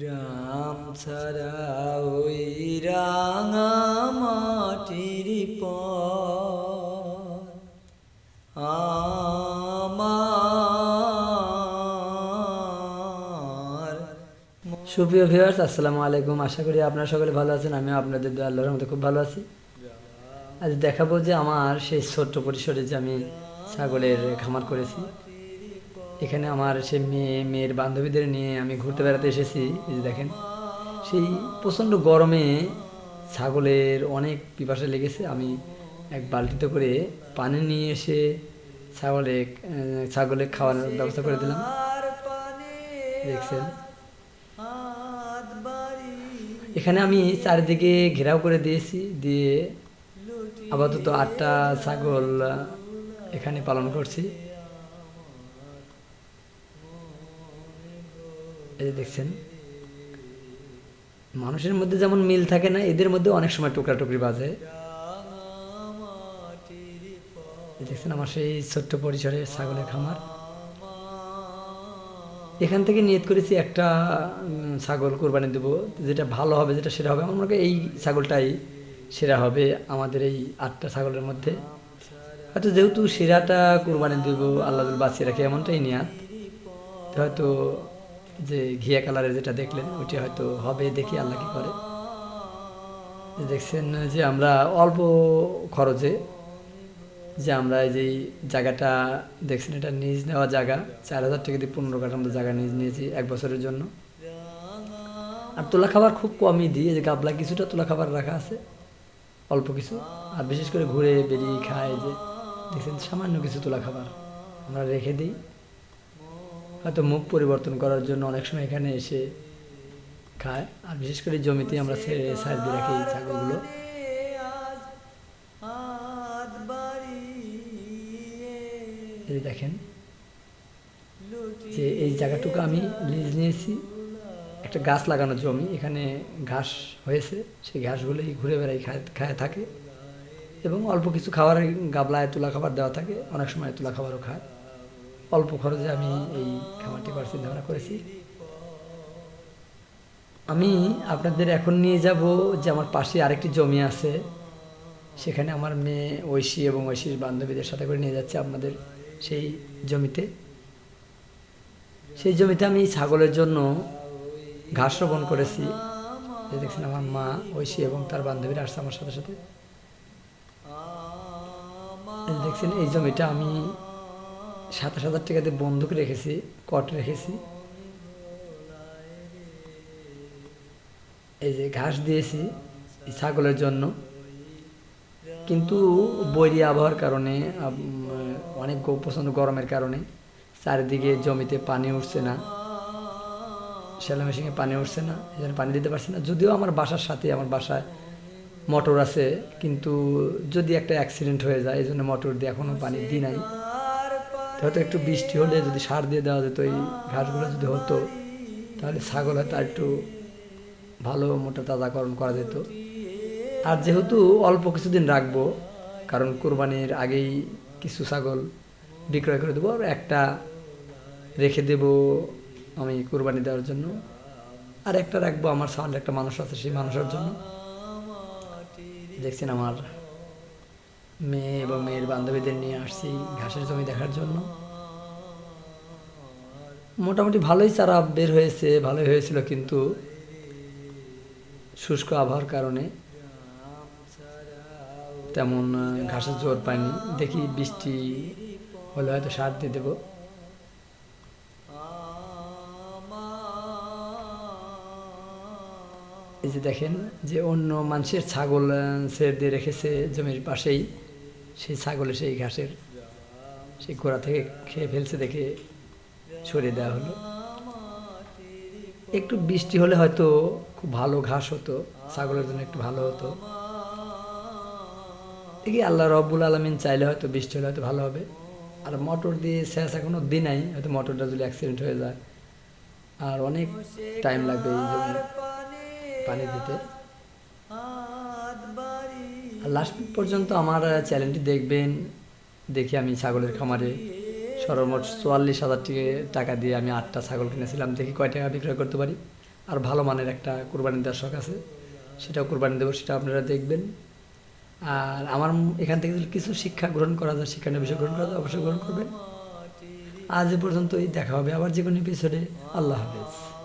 গ্রাম ছাড়া ওই রাঙা মাটির সুপ্রিয় ভিউয়ার্স আসসালামু আলাইকুম। আশা করি আপনারা সকলে ভালো আছেন, আমিও আপনাদের আল্লাহর মধ্যে খুব ভালো আছি। আজ দেখাবো যে আমার সেই ছোট্ট পরিসরে যে আমি ছাগলের খামার করেছি। এখানে আমার সে মেয়ে, মেয়ের বান্ধবীদের নিয়ে আমি ঘুরতে বেড়াতে এসেছি, এই যে দেখেন। সেই প্রচণ্ড গরমে ছাগলের অনেক পিপাসা লেগেছে। আমি এক বালতিতে করে পানি নিয়ে এসে ছাগলে ছাগলে খাওয়ানোর ব্যবস্থা করে দিলাম। দেখছেন? এখানে আমি চারিদিকে ঘেরাও করে দিয়েছি, দিয়ে আপাতত আটটা ছাগল এখানে পালন করছি। এই দেখছেন, মানুষের মধ্যে যেমন মিল থাকে না, এদের মধ্যে অনেক সময় টুকরা টুকরি বাজে দেখছেন আমার সেই ছোট্ট পরিসরে ছাগলের খামার। এখান থেকে নিয়ত করেছি একটা ছাগল কোরবানি দেবো, যেটা ভালো হবে, যেটা সেরা হবে। আমার এই ছাগলটাই সেরা হবে আমাদের এই আটটা ছাগলের মধ্যে। হয়তো যেহেতু সেরাটা কোরবানি দেবো, আল্লাহ বাঁচিয়ে রাখে, এমনটাই নিয়াত। হয়তো যে ঘিয়া কালারের যেটা দেখলেন, ওইটা হয়তো হবে দেখি আল্লাহ কি করে। দেখছেন যে আমরা অল্প খরচে যে আমরা এই যে জায়গাটা দেখছেন, এটা নিজ নেওয়া জায়গা। চার হাজার টাকা দিয়ে পনেরো কাঠার মতো জায়গা নিজ নিয়েছি এক বছরের জন্য। আর তোলা খাবার খুব কমই দিই যে গাবলা কিছুটা তোলা খাবার রাখা আছে, অল্প কিছু। আর বিশেষ করে ঘুরে বেরিয়ে খায় যে, দেখছেন সামান্য কিছু তোলা খাবার আমরা রেখে দিই। হয়তো মুখ পরিবর্তন করার জন্য অনেক সময় এখানে এসে খায়। আর বিশেষ করে জমিতে আমরা সাইড দিয়ে রাখি ছাগলগুলো। দেখেন যে এই জায়গাটুকু আমি লিজ নিয়েছি। একটা গাছ লাগানো জমি, এখানে ঘাস হয়েছে। সেই ঘাসগুলোই ঘুরে বেড়াই খায় খায় থাকে। এবং অল্প কিছু খাবার গাবলায় তুলা খাবার দেওয়া থাকে। অনেক সময় তুলা খাবারও খায়। অল্প খরচে আমি এই খামারটি করার চিন্তা ভাবনা করেছি। আমি আপনাদের এখন নিয়ে যাব যে আমার পাশে আরেকটি জমি আছে। সেখানে আমার মেয়ে ঐশী এবং ঐশীর বান্ধবীদের সাথে করে নিয়ে যাচ্ছে আপনাদের সেই জমিতে। সেই জমিতে আমি ছাগলের জন্য ঘাস রোপণ করেছি। যে দেখছেন আমার মা, ঐশী এবং তার বান্ধবীরা আসছে আমার সাথে সাথে। দেখছেন এই জমিটা আমি সাতাশ হাজার টাকাতে বন্দুক রেখেছি, কট রেখেছি। এই যে ঘাস দিয়েছি ছাগলের জন্য। কিন্তু বৈরী আবহাওয়ার কারণে অনেক প্রচণ্ড গরমের কারণে চারিদিকে জমিতে পানি উঠছে না শ্যালো মেশিনে পানি উঠছে না, এই জন্য পানি দিতে পারছি না। যদিও আমার বাসার সাথে, আমার বাসায় মোটর আছে, কিন্তু যদি একটা অ্যাক্সিডেন্ট হয়ে যায়, এই জন্য মোটর দিয়ে এখনও পানি দিই নাই। হয়তো একটু বৃষ্টি হলে যদি সার দিয়ে দেওয়া যেত, এই ঘাসগুলো যদি হতো, তাহলে ছাগল হয়তো একটু ভালো মোটা তাজাকরণ করা যেত। আর যেহেতু অল্প কিছুদিন রাখব, কারণ কোরবানির আগেই কিছু ছাগল বিক্রয় করে দেবো, আর একটা রেখে দেব আমি কোরবানি দেওয়ার জন্য। আর একটা রাখব আমার সামনে একটা মানুষ আছে, সেই মানুষের জন্য। দেখছেন আমার মেয়ে এবং মেয়ের বান্ধবীদের নিয়ে আসছি ঘাসের জমি দেখার জন্য। মোটামুটি ভালোই চারা বের হয়েছে, ভালোই হয়েছিল কিন্তু শুষ্ক আবহাওয়ার কারণে তেমন ঘাসের জোর পাইনি। দেখি বৃষ্টি হলে হয়তো সার দিয়ে দেবো। এই যে দেখেন যে অন্য মানুষের ছাগল ছেড়ে দিয়ে রেখেছে জমির পাশেই। সেই ছাগলে সেই ঘাসের সেই গোড়া থেকে খেয়ে ফেলছে দেখে সরিয়ে দেওয়া হলো। একটু বৃষ্টি হলে হয়তো খুব ভালো ঘাস হতো, ছাগলের জন্য একটু ভালো হতো। দেখি আল্লাহ রব্বুল আলমিন চাইলে হয়তো বৃষ্টি হলে হয়তো ভালো হবে। আর মোটর দিয়ে শেষ এখনও দিন নাই, হয়তো মোটরটা যদি অ্যাক্সিডেন্ট হয়ে যায়। আর অনেক টাইম লাগবে এই জন্য পানি দিতে। লাস্ট পর্যন্ত আমার চ্যানেলটি দেখবেন, দেখি আমি ছাগলের খামারে। সর্বমোট চুয়াল্লিশ হাজার টাকা দিয়ে আমি আটটা ছাগল কিনেছিলাম। দেখি কয় টাকা বিক্রয় করতে পারি। আর ভালো মানের একটা কোরবানি দেওয়ার শখ আছে। সেটাও কোরবানি দেবো, সেটা আপনারা দেখবেন। আর আমার এখান থেকে কিছু শিক্ষা গ্রহণ করা যায় শিক্ষণীয় বিষয় গ্রহণ করা যায়, অবশ্যই গ্রহণ করবেন। আজ পর্যন্তই, দেখা হবে আবার যে কোনো এপিসোডে আল্লাহ হাফেজ।